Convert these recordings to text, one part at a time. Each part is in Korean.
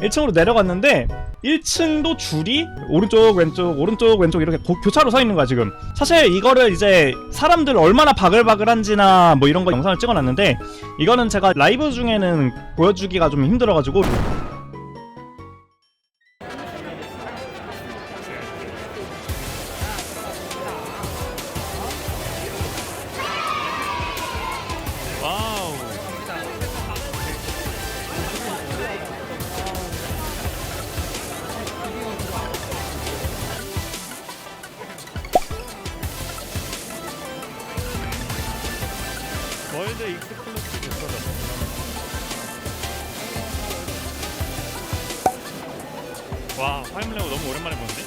1층으로 내려갔는데 1층도 줄이 오른쪽 왼쪽 오른쪽 왼쪽 이렇게 고- 교차로 서 있는 거야 지금. 사실 이거를 이제 사람들 얼마나 바글바글한지나 뭐 이런 거 영상을 찍어놨는데 이거는 제가 라이브 중에는 보여주기가 좀 힘들어가지고 와 화임레오 너무 오랜만에 보는데?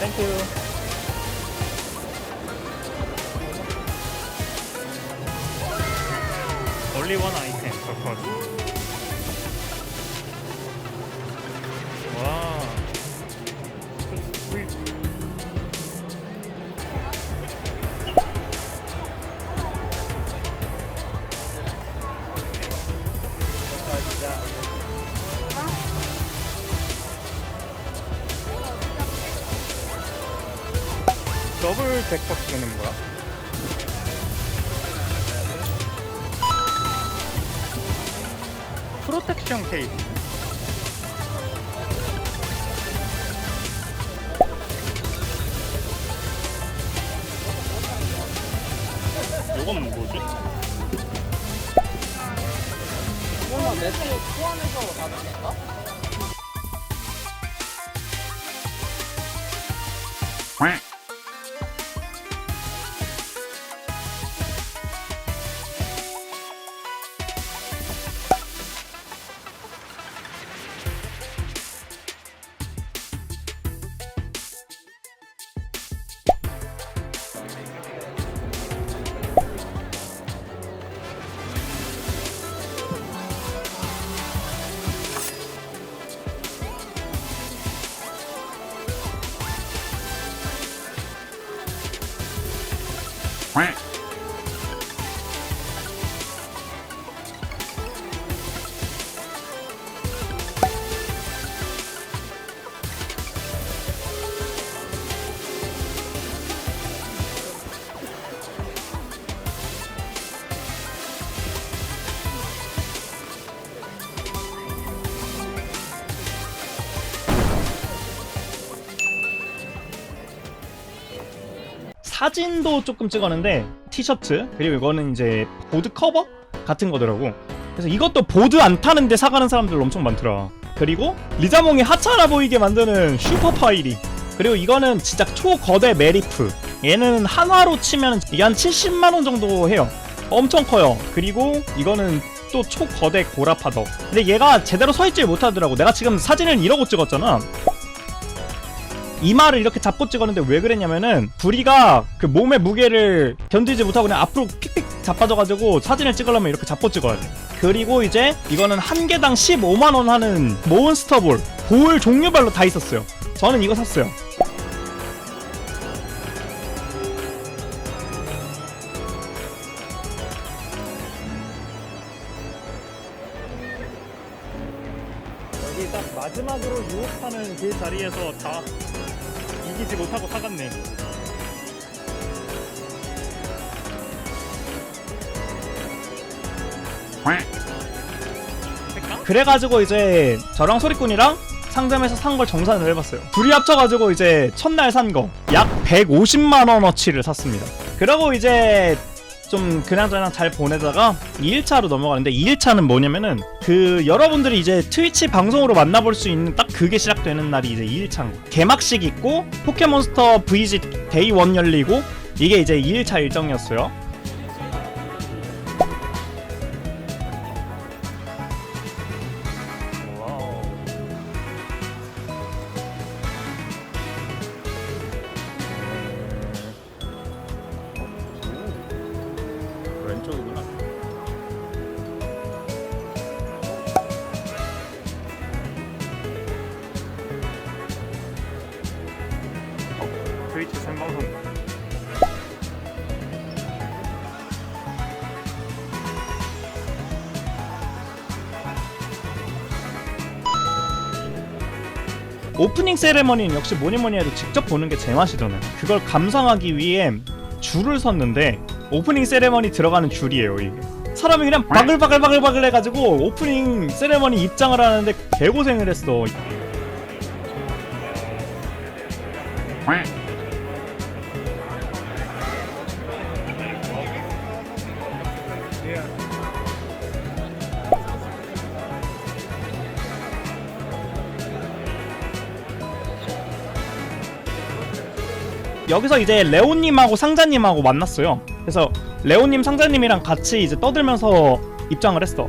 땡큐 only one item of course 더블 백박스는 뭐야? 프로텍션 케이스 요건 뭐지? 설마 매트 포함해서 가는 건가? Quack. 사진도 조금 찍었는데 티셔츠 그리고 이거는 이제 보드 커버 같은 거더라고. 그래서 이것도 보드 안 타는데 사가는 사람들 엄청 많더라. 그리고 리자몽이 하찮아 보이게 만드는 슈퍼 파이리. 그리고 이거는 진짜 초거대 메리프. 얘는 한화로 치면 이게 한 70만 원 정도 해요. 엄청 커요. 그리고 이거는 또 초거대 고라파더. 근데 얘가 제대로 서 있질 못하더라고. 내가 지금 사진을 이러고 찍었잖아 이마를 이렇게 잡고 찍었는데 왜 그랬냐면은 부리가 그 몸의 무게를 견디지 못하고 그냥 앞으로 픽픽 자빠져가지고 사진을 찍으려면 이렇게 잡고 찍어야 돼. 그리고 이제 이거는 한 개당 15만원 하는 몬스터볼 볼 종류별로 다 있었어요. 저는 이거 샀어요. 마지막으로 유혹하는 그 자리에서 다 이기지 못하고 사갔네. 그래가지고 이제 저랑 소리꾼이랑 상점에서 산 걸 정산을 해봤어요. 둘이 합쳐가지고 이제 첫날 산 거 약 150만 원어치를 샀습니다. 그러고 이제 좀 그냥저냥 잘 보내다가 2일차로 넘어가는데 2일차는 뭐냐면은 그 여러분들이 이제 트위치 방송으로 만나볼 수 있는 딱 그게 시작되는 날이 이제 2일차인 거 개막식 있고 포켓몬스터 VG 데이 1 열리고 이게 이제 2일차 일정이었어요 오프닝 세레머니는 역시 뭐니 뭐니 해도 직접 보는 게 제맛이잖아요. 그걸 감상하기 위해 줄을 섰는데 오프닝 세레머니 들어가는 줄이에요 이게. 사람이 그냥 바글바글바글바글 해가지고 오프닝 세레머니 입장을 하는데 개고생을 했어. 여기서 이제 레오님하고 상자님하고 만났어요. 그래서 레오님, 상자님이랑 같이 이제 떠들면서 입장을 했어.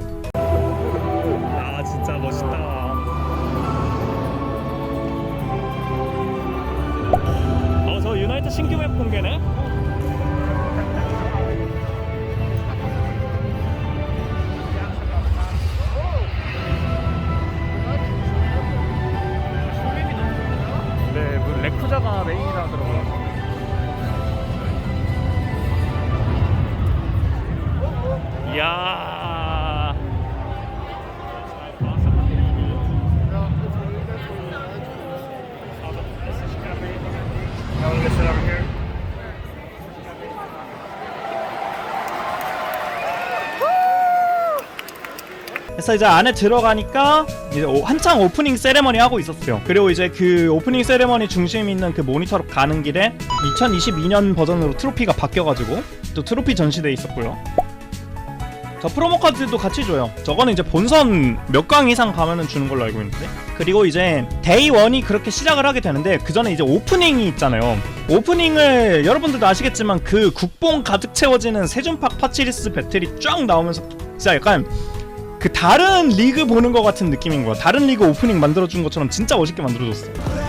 그래서 이제 안에 들어가니까 이제 오- 한창 오프닝 세레머니 하고 있었어요. 그리고 이제 그 오프닝 세레머니 중심 있는 그 모니터로 가는 길에 2022년 버전으로 트로피가 바뀌어가지고 또 트로피 전시돼 있었고요. 저 프로모 카드도 같이 줘요. 저거는 이제 본선 몇 강 이상 가면은 주는 걸로 알고 있는데. 그리고 이제 데이 1이 그렇게 시작을 하게 되는데 그 전에 이제 오프닝이 있잖아요. 오프닝을 여러분들도 아시겠지만 그 국뽕 가득 채워지는 세준팍 파치리스 배틀이 쫙 나오면서 진짜 약간 그 다른 리그 보는 것 같은 느낌인 거야. 다른 리그 오프닝 만들어준 것처럼 진짜 멋있게 만들어줬어.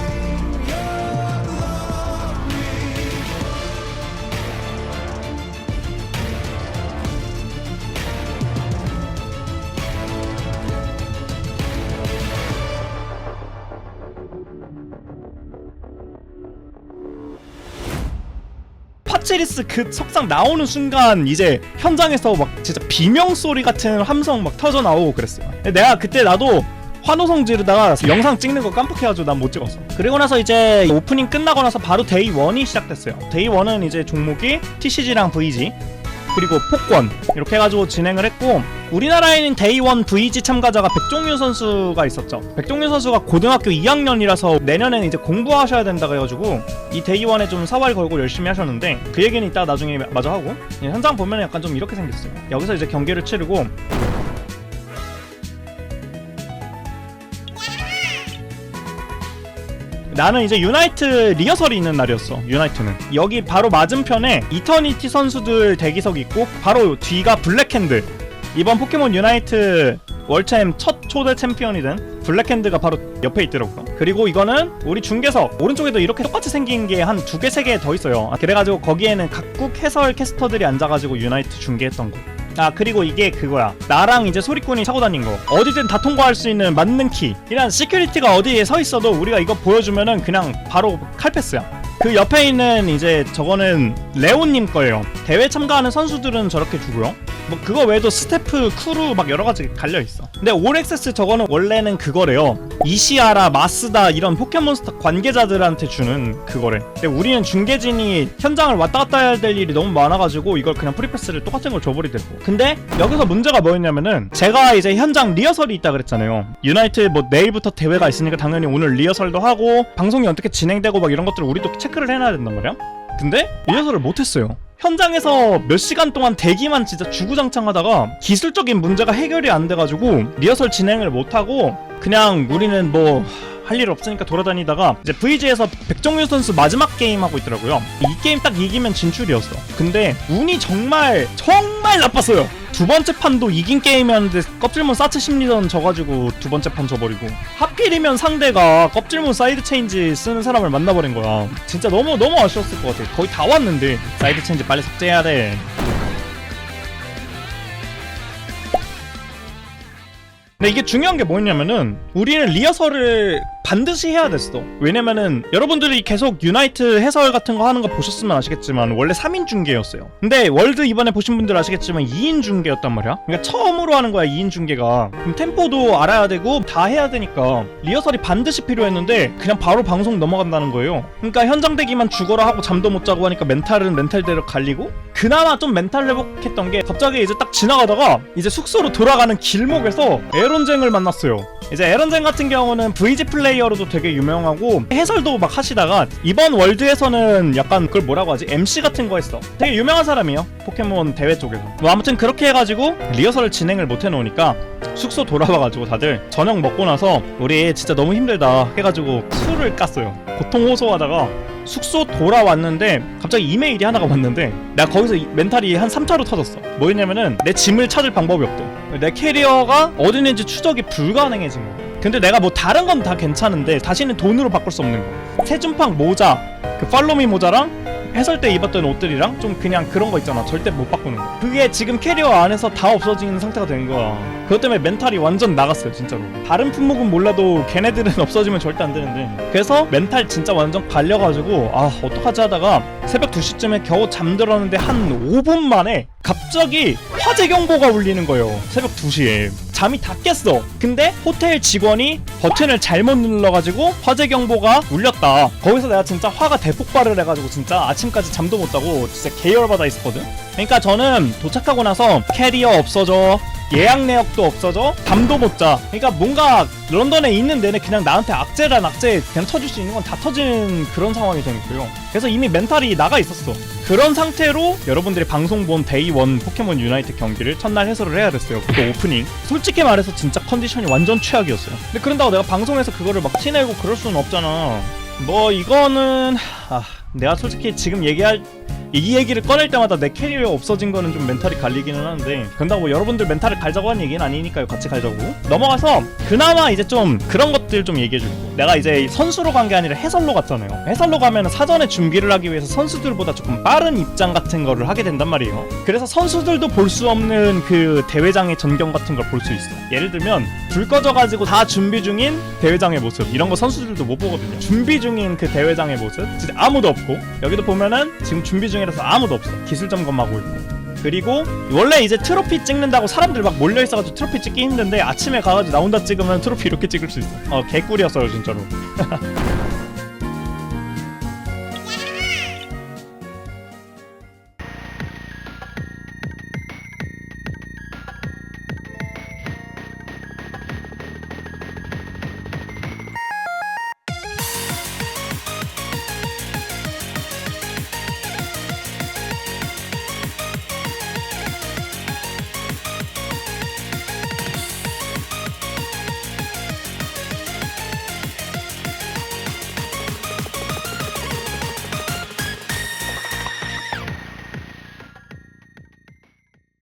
파체리스 그 석상 나오는 순간 이제 현장에서 막 진짜 비명 소리 같은 함성 막 터져 나오고 그랬어요. 내가 그때 나도 환호성 지르다가 영상 찍는 거 깜빡해가지고 난 못 찍었어. 그리고 나서 이제 오프닝 끝나고 나서 바로 데이 1이 시작됐어요. 데이 1은 이제 종목이 TCG랑 VG 그리고 폭권 이렇게 해가지고 진행을 했고 우리나라에는 데이원 VG 참가자가 백종윤 선수가 있었죠. 백종윤 선수가 고등학교 2학년이라서 내년에는 이제 공부하셔야 된다 그래가지고 이 데이원에 좀 사활 걸고 열심히 하셨는데 그 얘기는 이따 나중에 마저 하고 예, 현장 보면 약간 좀 이렇게 생겼어요. 여기서 이제 경기를 치르고 나는 이제 유나이트 리허설이 있는 날이었어. 유나이트는 여기 바로 맞은편에 이터니티 선수들 대기석 있고 바로 뒤가 블랙핸드. 이번 포켓몬 유나이트 월챔 첫 초대 챔피언이 된 블랙핸드가 바로 옆에 있더라고요. 그리고 이거는 우리 중계석 오른쪽에도 이렇게 똑같이 생긴 게 한 두 개 세 개 더 있어요. 아, 그래가지고 거기에는 각국 해설 캐스터들이 앉아가지고 유나이트 중계했던 거. 아 그리고 이게 그거야. 나랑 이제 소리꾼이 차고 다닌 거. 어디든 다 통과할 수 있는 맞는 키 이런 시큐리티가 어디에 서 있어도 우리가 이거 보여주면은 그냥 바로 칼패스야 그 옆에 있는 이제 저거는 레오님 거예요. 대회 참가하는 선수들은 저렇게 주고요. 뭐 그거 외에도 스태프 크루 막 여러 가지 갈려 있어. 근데 올엑세스 저거는 원래는 그거래요. 이시아라 마스다 이런 포켓몬스터 관계자들한테 주는 그거래. 근데 우리는 중계진이 현장을 왔다 갔다 해야 될 일이 너무 많아가지고 이걸 그냥 프리패스를 똑같은 걸 줘버리더라고. 근데 여기서 문제가 뭐였냐면은 제가 이제 현장 리허설이 있다 그랬잖아요. 유나이트 뭐 내일부터 대회가 있으니까 당연히 오늘 리허설도 하고 방송이 어떻게 진행되고 막 이런 것들을 우리도 체크 를 해놔야 된단 말이야? 근데 리허설을 못했어요. 현장에서 몇 시간 동안 대기만 진짜 주구장창하다가 기술적인 문제가 해결이 안 돼가지고 리허설 진행을 못하고 그냥 우리는 뭐 할 일 없으니까 돌아다니다가 이제 VG에서 백종윤 선수 마지막 게임 하고 있더라고요. 이 게임 딱 이기면 진출이었어. 근데 운이 정말 정말 나빴어요. 두 번째 판도 이긴 게임이었는데 껍질문 사츠 심리전 져가지고 두 번째 판 져버리고 하필이면 상대가 껍질문 사이드 체인지 쓰는 사람을 만나버린 거야. 진짜 너무 너무 아쉬웠을 것 같아. 거의 다 왔는데 사이드 체인지 빨리 삭제해야 돼. 근데 이게 중요한 게 뭐냐면은 우리는 리허설을 반드시 해야 됐어. 왜냐면은 여러분들이 계속 유나이트 해설 같은 거 하는 거 보셨으면 아시겠지만 원래 3인 중계였어요. 근데 월드 이번에 보신 분들 아시겠지만 2인 중계였단 말이야. 그러니까 처음으로 템포로 하는 거야 2인 중계가. 그럼 템포도 알아야 되고 다 해야 되니까 리허설이 반드시 필요했는데 그냥 바로 방송 넘어간다는 거예요. 그러니까 현장 대기만 죽어라 하고 잠도 못 자고 하니까 멘탈은 멘탈대로 갈리고 그나마 좀 멘탈 회복했던 게 갑자기 이제 딱 지나가다가 이제 숙소로 돌아가는 길목에서 에런쟁을 만났어요. 이제 에런쟁 같은 경우는 VG 플레이어로도 되게 유명하고 해설도 막 하시다가 이번 월드에서는 약간 그걸 뭐라고 하지? MC 같은 거 했어 되게 유명한 사람이에요 포켓몬 대회 쪽에서. 뭐 아무튼 그렇게 해가지고 리허설을 진행을 못 해놓으니까 숙소 돌아와가지고 다들 저녁 먹고 나서 우리 진짜 너무 힘들다 해가지고 술을 깠어요. 고통 호소하다가 숙소 돌아왔는데 갑자기 이메일이 하나가 왔는데 나 거기서 이- 멘탈이 한 3차로 터졌어. 뭐였냐면은 내 짐을 찾을 방법이 없대. 내 캐리어가 어디 있는지 추적이 불가능해진 거야 근데 내가 뭐 다른 건 다 괜찮은데 다시는 돈으로 바꿀 수 없는 거야. 세준팡 모자 그 팔로미 모자랑 해설 때 입었던 옷들이랑 좀 그냥 그런 거 있잖아. 절대 못 바꾸는 거. 그게 지금 캐리어 안에서 다 없어지는 상태가 된 거야. 그것 때문에 멘탈이 완전 나갔어요 진짜로. 다른 품목은 몰라도 걔네들은 없어지면 절대 안 되는데. 그래서 멘탈 진짜 완전 갈려가지고 아 어떡하지 하다가 새벽 2시쯤에 겨우 잠들었는데 한 5분 만에 갑자기 화재 경보가 울리는 거예요. 새벽 2시에 잠이 다 깼어. 근데 호텔 직원이 버튼을 잘못 눌러가지고 화재 경보가 울렸다. 거기서 내가 진짜 화가 대폭발을 해가지고 진짜 아침까지 잠도 못 자고 진짜 계열받아 있었거든? 그러니까 저는 도착하고 나서 캐리어 없어져 예약 내역도 없어져 잠도 못 자. 그러니까 뭔가 런던에 있는 내내 그냥 나한테 악재란 악재 그냥 터질 수 있는 건 다 터지는 그런 상황이 된 거예요. 그래서 이미 멘탈이 나가 있었어. 그런 상태로 여러분들이 방송 본 데이 원 포켓몬 유나이트 경기를 첫날 해설을 해야 됐어요. 그것도 오프닝. 솔직히 말해서 진짜 컨디션이 완전 최악이었어요. 근데 그런다고 내가 방송에서 그거를 막 티내고 그럴 수는 없잖아. 뭐 이거는 아 내가 솔직히 지금 얘기할 이 얘기를 꺼낼 때마다 내 캐리어 없어진 거는 좀 멘탈이 갈리기는 하는데 그런다고 뭐 여러분들 멘탈을 갈자고 하는 얘기는 아니니까요. 같이 갈자고. 넘어가서 그나마 이제 좀 그런 것들 좀 얘기해 줄게 내가 이제 선수로 간 게 아니라 해설로 갔잖아요. 해설로 가면 사전에 준비를 하기 위해서 선수들보다 조금 빠른 입장 같은 거를 하게 된단 말이에요. 그래서 선수들도 볼 수 없는 그 대회장의 전경 같은 걸 볼 수 있어. 예를 들면 불 꺼져가지고 다 준비 중인 대회장의 모습. 이런 거 선수들도 못 보거든요. 준비 중인 그 대회장의 모습. 진짜 아무도 없고. 여기도 보면은 지금 준비 중이라서 아무도 없어. 기술 점검하고 있고. 그리고 원래 이제 트로피 찍는다고 사람들 막 몰려 있어가지고 트로피 찍기 힘든데 아침에 가가지고 나 혼자 찍으면 트로피 이렇게 찍을 수 있어. 어 개꿀이었어요 진짜로